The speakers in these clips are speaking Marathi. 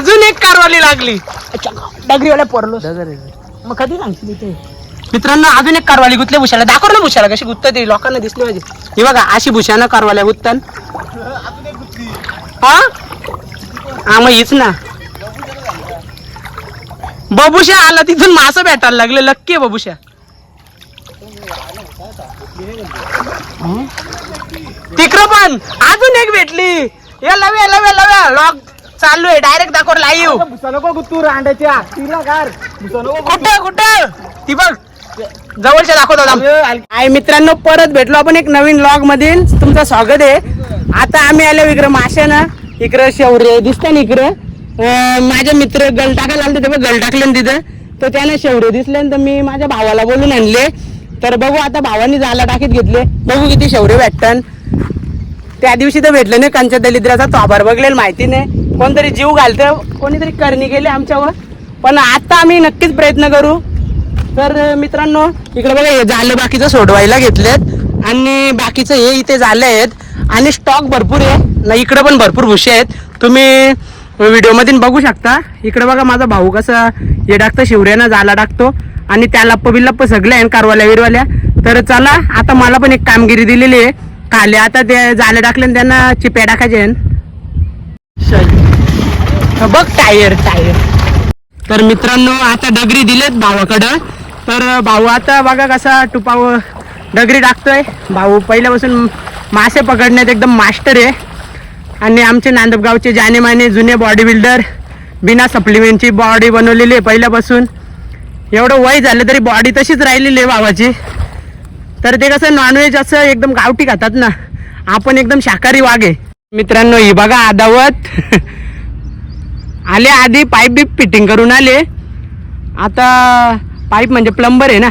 अजून एक कारवाली लागली. अच्छा, डगरीवाल्या पडलो मग कधी सांगशील इथे? मित्रांनो अजून एक कारवाली गुतले भुशाला. दाखव ना भुशाला कशी गुत्त ते. लोकांना दिसली पाहिजे हे बघा अशी भुशाना कारवाल्या गुत्तन. हा? हा मग हीच ना. बबुशा आला तिथून मासं भेटायला लागले. लक्की आहे बबुशा? तिकडं पण. अजून एक भेटली. या लव्या लव्या लव्या लॉक चालू आहे डायरेक्ट दाखव लाईव्ह नको तू रांडाच्या तिला कार नको कुठं कुठं? ती बघ. जवळच्या दाखवतो आहे मित्रांनो परत भेटलो आपण एक नवीन लॉग मधील. तुमचं स्वागत आहे. आता आम्ही आलो इकडं माशानं. इकडं शेवरे दिसतं ना इकडं? माझे मित्र गल टाकायला आले ते बघ गल टाकले ना तिथं. तर त्याने शेवरे दिसले तर मी माझ्या भावाला बोलून आणले. तर बघू आता भावानी जाला टाकीत घेतले. बघू किती शेवरे भेटतात. त्या दिवशी तर भेटलं नाही कंच्या दलिद्राचा तोबार बघलेला माहिती नाही. कोणतरी जीव घालतं कोणीतरी करणी गेली आमच्यावर. पण आता आम्ही नक्कीच प्रयत्न करू. तर मित्रांनो इकडे बघा हे झालं बाकीचं सोडवायला घेतलेत. आणि बाकीचं हे इथे झाले आहेत. आणि स्टॉक भरपूर आहे. ना इकडं पण भरपूर भुसे आहेत. तुम्ही व्हिडिओमधून बघू शकता. इकडे बघा माझा भाऊ कसा हे टाकतो शिवऱ्यानं झाला टाकतो. आणि त्या लप्प बिल्लप्प सगळे आहे कारवाल्या विरवाल्या तर चला आता मला पण एक कामगिरी दिलेली आहे. खाली आता ते झालं टाकले आणि त्यांना चिप्या टाकायचे आहेत. बघ टायर टायर. तर मित्रांनो आता डगरी दिलेत भावाकडं. तर भाऊ आता बघा कसा टुपाव डगरी टाकतोय. भाऊ पहिल्यापासून मासे पकडण्यात एकदम मास्टर आहे. आणि आमचे नांदपगावचे जानेमाने जुने बॉडी बिल्डर बिना सप्लिमेंटची बॉडी बनवलेली आहे पहिल्यापासून. एवढं वय झालं तरी बॉडी तशीच राहिलेली आहे भावाची. तर ते कसं नॉनव्हेज असं एकदम गावठी खातात ना. आपण एकदम शाकाहारी वाघ आहे. मित्रांनो ही बघा आदावत. आले आधी पाईप बीप फिटिंग करून आले. आता पाईप म्हणजे प्लंबर आहे ना.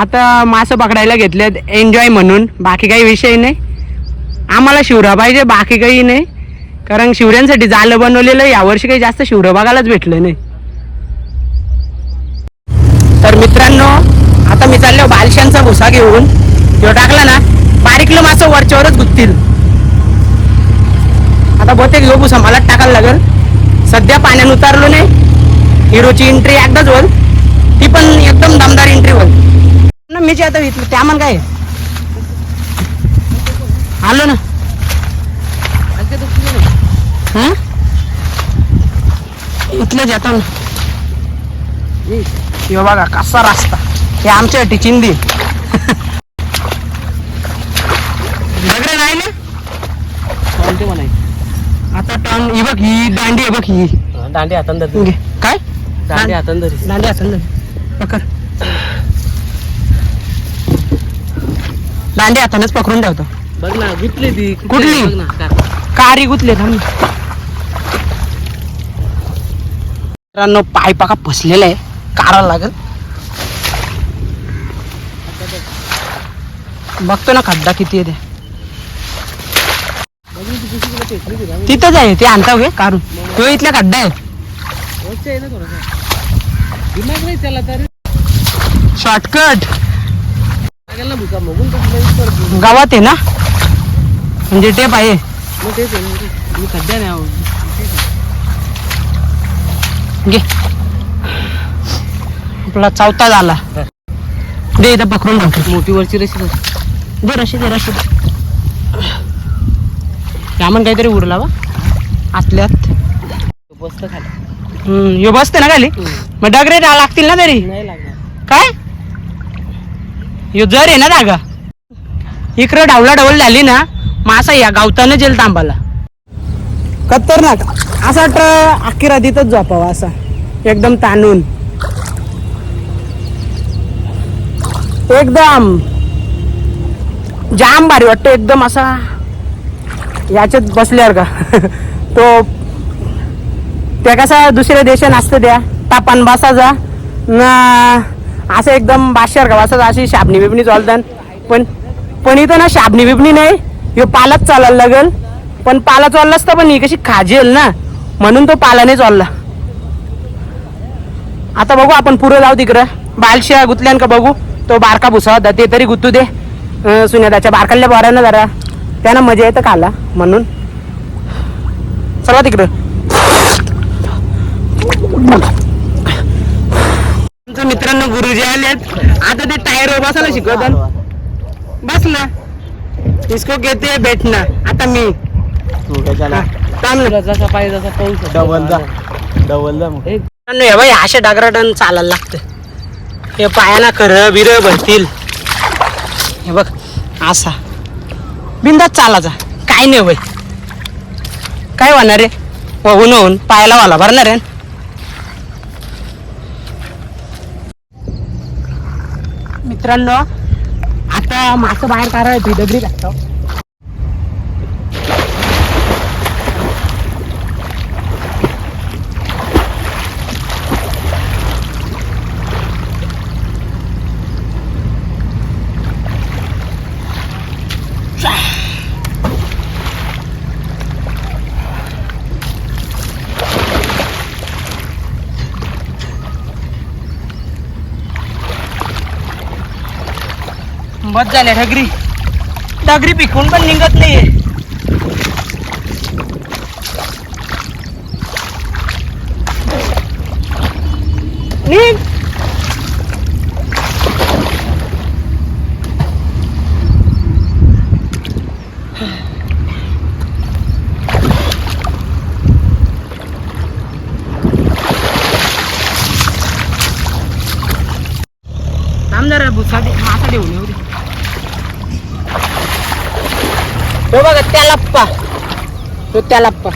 आता मासं पकडायला घेतलेत एन्जॉय म्हणून. बाकी काही विषय नाही. आम्हाला शिवरा पाहिजे बाकी काही नाही. कारण शिवऱ्यांसाठी जालं बनवलेलं आहे यावर्षी काही जास्त शिवरं बघायलाच भेटलं नाही. तर मित्रांनो आता मी चाललो बालशांचा भुसा घेऊन. तो टाकला ना बारीकलं मासं वरच्यावरच गुत्तील. आता बहुतेक ह्यो भुसा मलाच टाकायला लागेल. सध्या पाण्यात उतारलो नाही. हिरोची एंट्री एकदाच होईल. ती पण एकदम दमदार एंट्री होईल. ना मीची आता इथलं त्या काय? आलो ना. हा? इथलं जातो ना बघा कसा रस्ता. हे आमच्यासाठी चिंदी दगडे नाही ना कोणते म्हणायचे आता टॉन ही बघ ही दांडी आहे बघ ही. दांडे हातान घे. काय? दांडे हातान धरी दांडी असेल पकड. दांडी हातानेच पकडून ठेवतो. बघ ना गुतली ती. कुठली? बघ ना. कार. कारी गुतले थांब. मित्रांनो पाय पाका फसलेला आहे. काढायला लागेल. बघतो ना खड्डा किती आहे ते. तिथंच आहे ते आणता घे काढून. तो इथला खड्डा आहे. शॉर्टकट गावात आहे ना? म्हणजे टेप आहे. सध्या नाही. घे. आपला चौथा झाला. दे इथं पकडून मोठी वरची रशी दे रशी दे रशी त्यामन काहीतरी उरला बसत खाली हम्म ह्यो बसते ना खाली? मग डगरे लागतील ना तरी? काय? ह्यो जर आहे ना जागा. इकडं डावला डवल झाली ना मासा या गावतानं जेल तांबाला खतरनाक. असा वाटतं अख्खी रातीतच झोपावा असा. एकदम ताणून. एकदम. जाम भारी वाटतो एकदम असा. याच्यात बसल्यावर का? तो त्या कसा दुसऱ्या देशात असतं त्या? तापान बसायचा ना असं एकदम बादशार का बसायचा अशी शाबणी बिबणी चालतात. पण पण इथं ना शाबणी बिबणी नाही. ह्यो पालाच चालायला लागेल. पण पाला चालला असता पण ही कशी खाजेल ना? म्हणून तो पालाने चालला. आता बघू आपण पुढे जाऊ तिकडं. बालशिया गुतल्यान का बघू? तो बारका भुसा होता ते तरी गुतू दे. सुन्या त्याच्या बारकाल्या बऱ्यानं जरा. त्यानं मजा येतं खाला म्हणून. चला तिकडं. आमच्या मित्रांनो गुरुजी आलेत आता ते टायर बसायला शिकवतात. बस ना इसको कहते हैं बैठना आता मी. हा, ना. पाहिजे बाई अशा डागराटन चालायला लागतं. हे पायाना कर बिर भरतील. हे बघ असा. बिंदात चालायचा काय नाही बाई. काय होणार रे? वाहून होऊन पायाला वाला भरणार आहे मित्रांनो आता मासं बाहेर काढायची दगडी घालतो बस झाल्या ढगरी. डगरी पिकून पण निघत नाहीये. निघ. भुसा दे मासा देऊन येऊ दे. तो बघा त्या लप्पा. तो त्या लप्पा.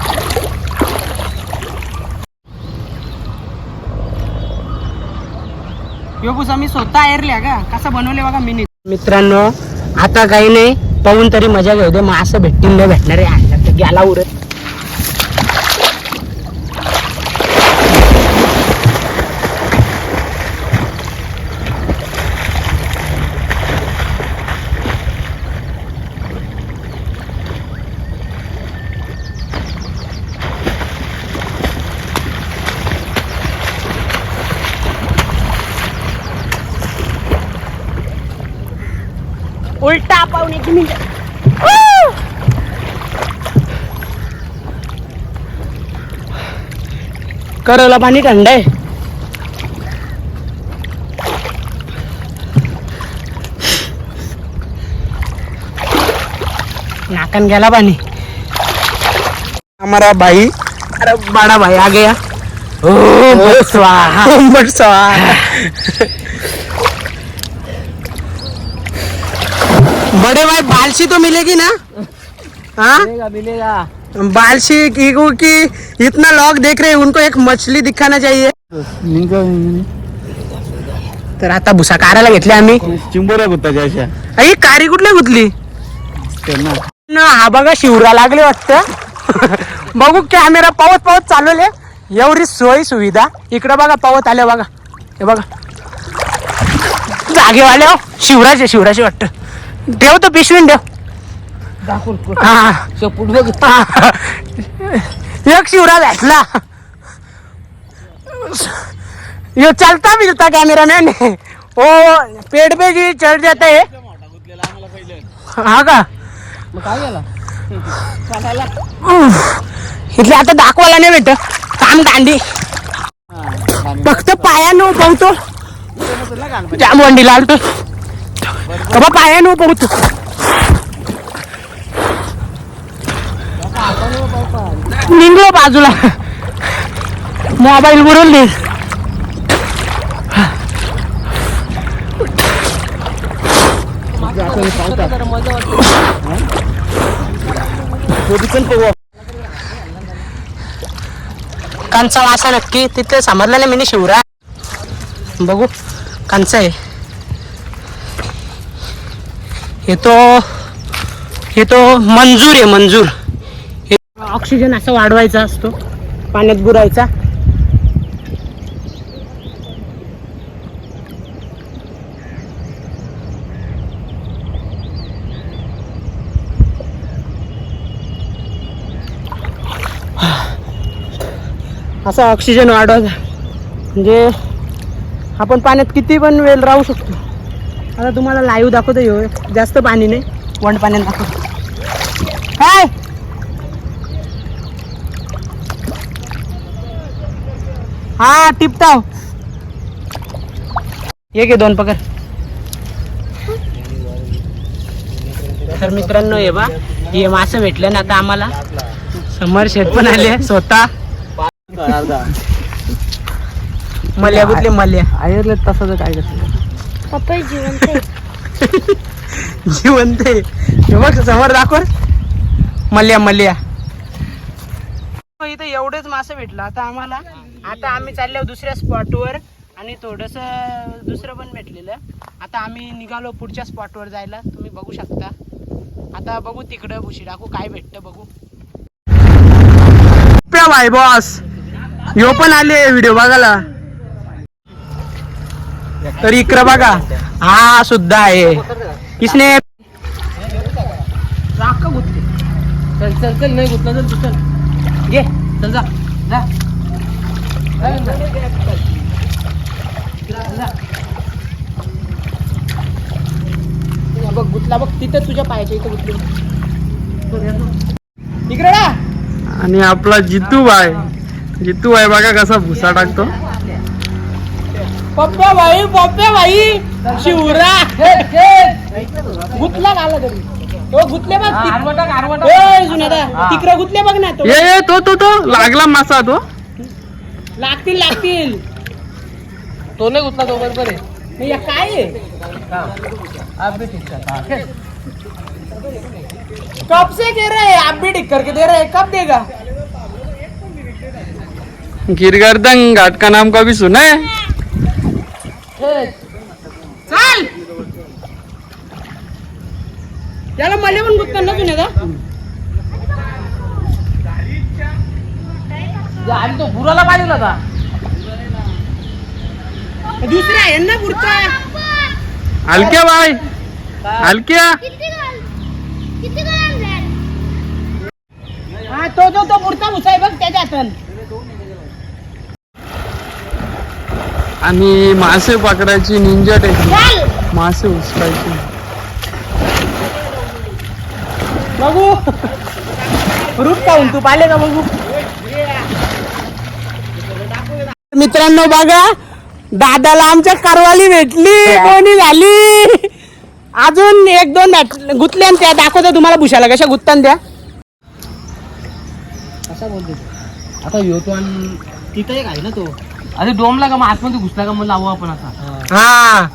मी स्वतः एरल्या का? कसा बनवले बघा मी मित्रांनो आता काही नाही पाहून तरी मजा घेऊ दे. मग असं भेटतील नाही भेटणार आहे. गेला उरत. पाहुणे की मिनिट करवला पाणी थंड आहे नाकन गेला पाणी हमारा भाई अरे बड़ा भाई आ गया ओ स्वाहा स्वाहा बड़े भाई बालसी तो मिलेगी ना? हाँ? मिलेगा मिलेगा। बालसी की की इतना लॉग देख रहे हैं उनको एक मछली दिखाना चाहिए। तर आता भुसा काढायला घेतले आम्ही. चिंबोऱ्या गुत्ताच्या अशा. आई कारी कुठल्या गुतली? न, हा बघा शिवरा लागले वाटतं. बघू कॅमेरा पावत पावत चालवले. एवढी सोय सुविधा. इकडं बघा पावत आले बघा. हे बघा. जागेवाले हो. शिवराचे शिवराचे वाटतं. ठेव तो पिशवीन दाखवून हा. बघ. हा. एक शिवरा भेटला ये चलता मिलता कैमरा मैन ओ पेड़ पे जी चढ़ जाता. है हा का? मग काय झाला? चालायला उफ. इथले आता दाखवायला नाही भेट काम दांडी फक्त पायानं पाहतो जाम वंडीला आलतो. बाबा पायानं पाहतो निघलो बाजूला. मोबाईल बुडून दे. जरा मजा वाटते कधी पण वासा नक्की. तिथे समजलं नाही मी शिवरा बघू. कंचा आहे. हे तो हे तो मंजूर आहे मंजूर. हे ऑक्सिजन असा वाढवायचा असतो पाण्यात बुरायचा असा ऑक्सिजन वाढवायचा. म्हणजे आपण पाण्यात किती पण वेळ राहू शकतो. आता तुम्हाला लाईव्ह दाखवतो ह्यो जास्त पाणी नाही. वंड पाण्यात दाखवतो काय? हा टिपटाव ये घे दोन पकड. तर मित्रांनो हे बा. हे मासे भेटले ना आता आम्हाला. समर शेट पण आले स्वतः. मल्या कुठले मल्या? आयरले तसं काय करतो पप्पा जिवंत आहे. जिवंत आहे. हे बघ समोर दाखव मल्या मल्या. इथं एवढेच मासे भेटलं. आता आम्हाला आता आम्ही चाललो दुसऱ्या स्पॉटवर आणि थोडस दुसरं पण भेटलेलं. आता आम्ही निघालो पुढच्या स्पॉटवर जायला. तुम्ही बघू शकता. आता बघू तिकडं भुशी टाकू काय भेटतं बघू. भाई बॉस यो पण आले व्हिडिओ बघायला. तर इकडं बघा. हा सुद्धा आहे. इसने राख गुतले. चल चल चल नाही गुतला चल तू चल. घे चल जा जा. बघ गुतला बघ तिथं तुझ्या पायाच्या इथं गुतले. इकडे ना आणि आपला जितू बाय जितू बाय बघा कसा भुसा टाकतो. पप्पा भाई पप्पा भाई शिवरा. गुतला घाला तरी तो गुतले बघ ए, तिकडं गुतले बघ ना तो. ये तो तो तो. लागला मासा तो. लागतील लागतील. तो नाही गुतला तो बरोबर आहे. या काय आहे? भी. कब से दे रहे हैं? आप भी ठीक करके दे रहे हैं। कब देगा? गिरगर्दन घाट का नाम कभी सुना है? चल. याला मला पण गुतताना जुन्यादा जा, आणि तो बुराला पाहिजे होता. दुसरे आहे ना पुढचा हलक्या बाय हलक्या? हा तो जो तो पुढचा आहे बघ त्याच्या हातून आणि मासे पकडायची निंजा टेक्निक मासे उचकायची बघू रूट पाहून तू पाहिले का बघू मित्रांनो बघा दादाला आमच्या कारवाली भेटली. कोणी झाली? अजून एक दोन गुतल्या त्या दाखवतो तुम्हाला भुशाला. कशा गुत्तान त्या? कसा बोलतो? आता यो तो आणि तिथं एक आहे ना तो. अरे डोमला का मग आतमध्ये घुसला का मग लावू आपण आता? हा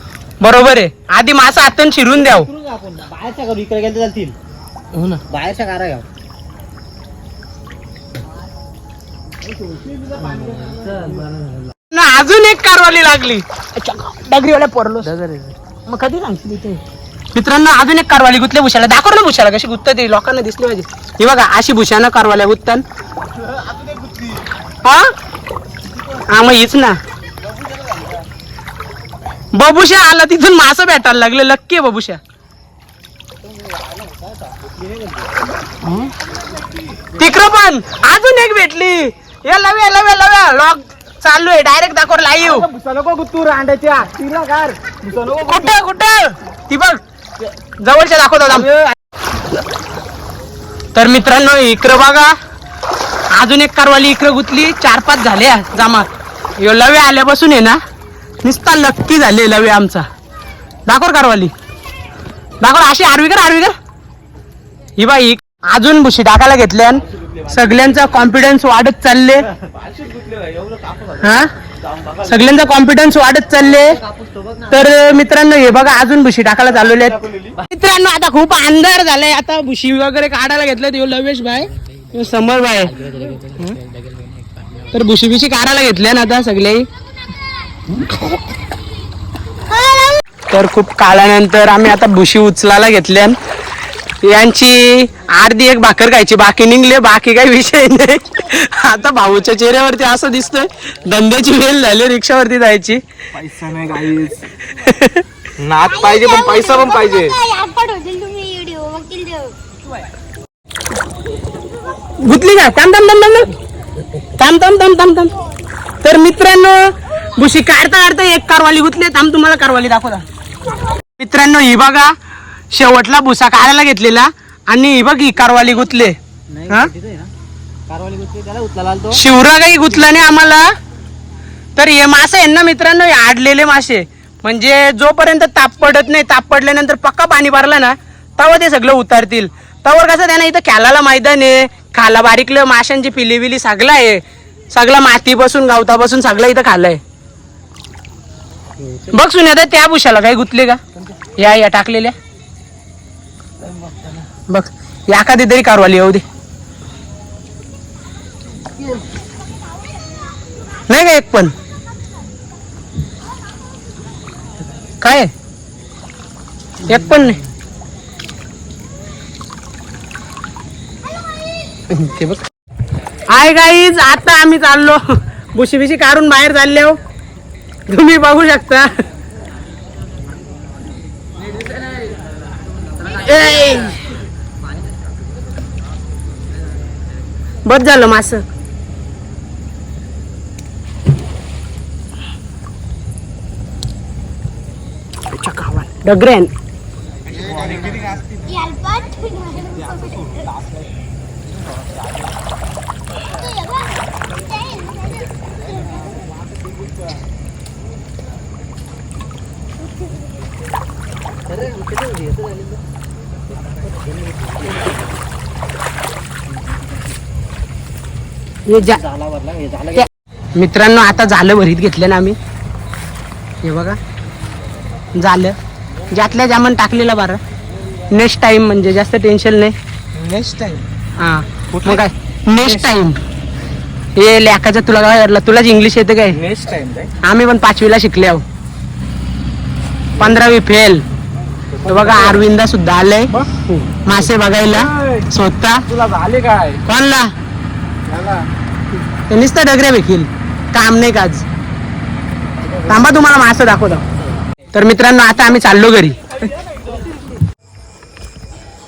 बरोबर आहे. आधी मासा हातून शिरून द्याव. आपण? बाहेरच्या करू इकडे गेलं चालतील. हो ना. बाहेरच्या कारा घ्या ना अजून एक कारवाली लागली. डगरीवाल्या पोरलो. मग कधी सांगशील इथे? मित्रांनो अजून एक कारवाली गुतले भुशाला. दाखव ना भुशाला कशी गुत्त ते. लोकांना दिसली पाहिजे. हे बघा अशी भुशानं कारवाल्या गुत्तन हा? हा मग हीच ना. बबुशा आला तिथून मासं भेटायला लागले लक्की आहे बबुशा. तिकडं पण अजून एक भेटली. या लव्या लव्या लव्या लॉक चालू आहे डायरेक्ट दाखव लाईव्ह कुठं कुठं? ती बघ. जवळच्या दाखवतात तर मित्रांनो इकडं बघा. अजून एक कारवाली इकडं गुतली चार पाच झाले जमा. यो लवे आल्यापासून आहे ना नुसता लक्की झाले लवे आमचा. दाखव कारवाली. दाखव अशी आरवी कर आरवी कर. ही बाई अजून भुशी टाकायला घेतल्यान सगळ्यांचा कॉन्फिडन्स वाढत चालले. हा? सगळ्यांचा कॉन्फिडन्स वाढत चालले. तर मित्रांनो हे बघा अजून भुशी टाकायला चालवले मित्रांनो आता खूप अंधार झालाय. आता भुशी वगैरे काढायला घेतलं यो लवेश भाई समर भाई हं? तर भुशी बिशी काढायला घेतल्या ना आता सगळे तर खूप काळानंतर आम्ही आता भुशी उचलायला घेतल्यान यांची अर्धी एक भाकर खायची बाकी निघले. बाकी काही विषय नाही. आता भाऊच्या चेहऱ्यावरती असं दिसतोय. धंद्याची वेळ झाली रिक्षावरती जायची. पैसा नाही काहीच नात पाहिजे पण पैसा पण पाहिजे आपण होतील तुम्ही व्हिडिओ वकील देव गुतली का थांब थांब थांब थांब. थांब थांब थांब थांब थांब. तर मित्रांनो भुशी काढता काढता एक कारवाली गुतली थांब तुम्हाला कारवाली दाखवता. मित्रांनो ही बघा शेवटला भुसा काढायला घेतलेला आणि ही बघ ही कारवाली गुतले शिवरा काही गुतला नाही आम्हाला. तर हे मासे आहे ना मित्रांनो हे आडलेले मासे. म्हणजे जोपर्यंत ताप पडत नाही ताप पडल्यानंतर पक्का पाणी भरलं ना तेव्हा ते सगळं उतरतील. तवर कसं त्यांना इथं खेळायला मैदान आहे खाला बारीकलं माशांची पिली बिली सगळं आहे. सगळं मातीपासून गावतापासून सगळं इथं खाल्लंय बघ सुन्या त्या बुशाला काही गुतले का? या या टाकलेल्या. बघ या कधीतरी कारवाली येऊ दे. नाही का एक पण? काय? एक पण नाही. ते बघ. हाय गाईज आता आम्ही चाललो. बुशी बिशी काढून बाहेर चालले हो. तुम्ही बघू शकता. बस झालं मास. डगरेन मित्रांनो आता झालं भरीत घेतलं ना आम्ही. हे बघा. झालं. ज्यातल्या जामन टाकलेलं बरं. नेक्स्ट टाइम म्हणजे जास्त टेन्शन नाही. नेक्स्ट टाइम हा. मग काय? नेक्स्ट टाइम हे लेखाचं तुला काय वाटलं? तुलाच इंग्लिश येतं काय? नेक्स्ट टाइम आम्ही पण पाचवीला शिकले आहो. पंधरावी फेल बघा अरविंदा सुद्धा आलंय. मासे बघायला. स्वतः. तुला झाले काय? कोणला? ते नुसतं डगरे भेकील. काम नाही काज थांबा तुम्हाला मासं दाखवतो. तर मित्रांनो आता आम्ही चाललो घरी.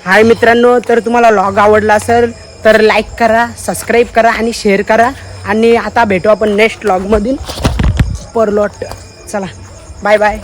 हाय मित्रांनो तर तुम्हाला लॉग आवडला असेल तर लाईक करा सबस्क्राईब करा आणि शेअर करा. आणि आता भेटू आपण नेक्स्ट लॉगमधील पर लॉट चला. Bye bye